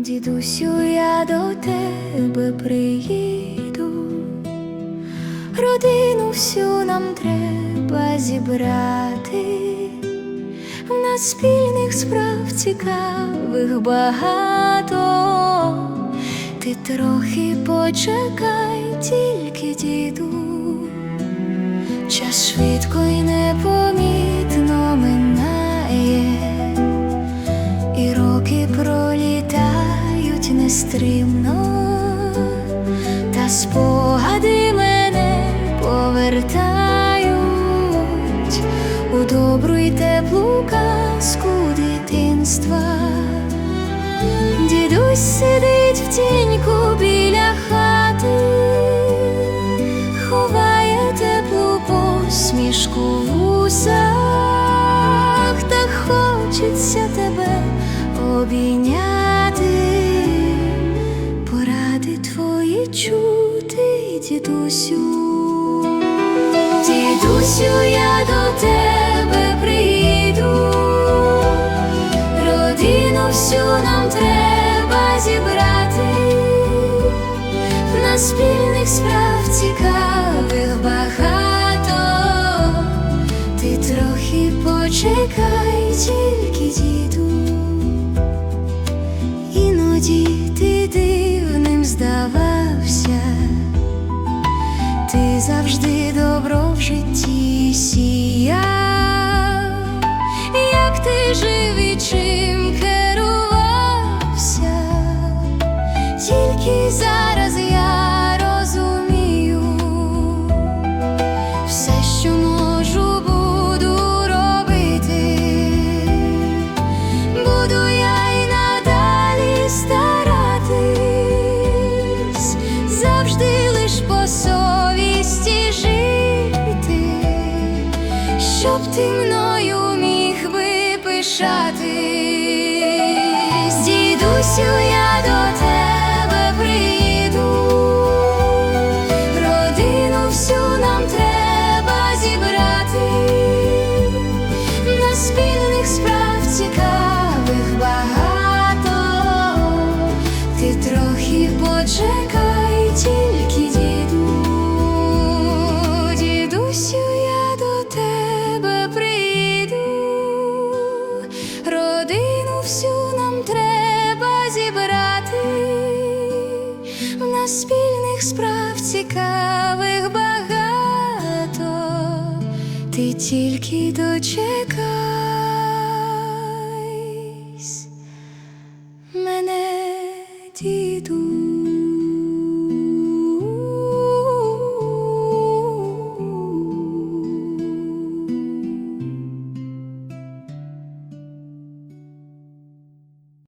Дідусю, я до тебе приїду, родину всю нам треба зібрати, в нас спільних справ цікавих багато. Ти трохи почекай, тільки діду, час швидко й не непомітно нестримно, та спогади мене повертають у добру й теплу казку дитинства. Дідусь сидить в тіньку біля хати, ховає теплу посмішку в усах, та хочеться тебе обійняти, дідусю. Дідусю, я до тебе прийду, родину всю нам треба зібрати, в нас спільних справ цікавих багато. Ти трохи почекай, тільки діду, іноді ти лиш по совісті жити, щоб ти мною міг би пишатись, дідусю, я справ цікавих багато, ти тільки дочекайсь мене, діду.